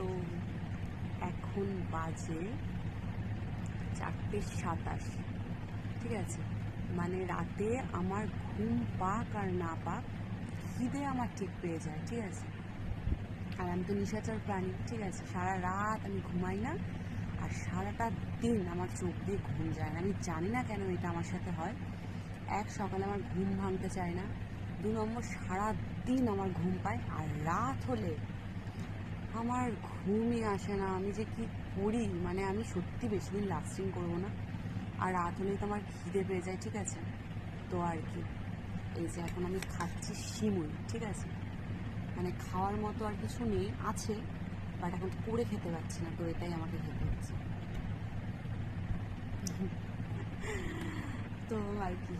তো এখন বাজে চারটে সাতাশ। ঠিক আছে? মানে রাতে আমার ঘুম পাক আর না পাক, খিদে আমার ঠিক পেয়ে যায়, ঠিক আছে? আর আমি তো নিশাচর প্রাণী, ঠিক আছে? সারা রাত আমি ঘুমাই না আর সারাটা দিন আমার চোখ দিয়ে ঘুম যায় না। আমি জানি না কেন এটা আমার সাথে হয়। এক সকালে আমার ঘুম ভাঙতে চায় না, দু নম্বর সারা দিন আমার ঘুম পায় আর রাত হলে আমার ঘুমই আসে না, আমি যে কি করি? মানে আমি সত্যি বেশি দিন লাস্টিং করব না। আর রাত হলেই তো আমার খিদে পেয়ে যায়, ঠিক আছে? তো আর কি। এই যে এখন আমি খাচ্ছি শিমুই ঠিক আছে? মানে খাওয়ার মতো আর কিছু নেই, আছে বাট এখন করে খেতে পারছি না, তো এটাই আমাকে খেতে হচ্ছে। তো আর কি।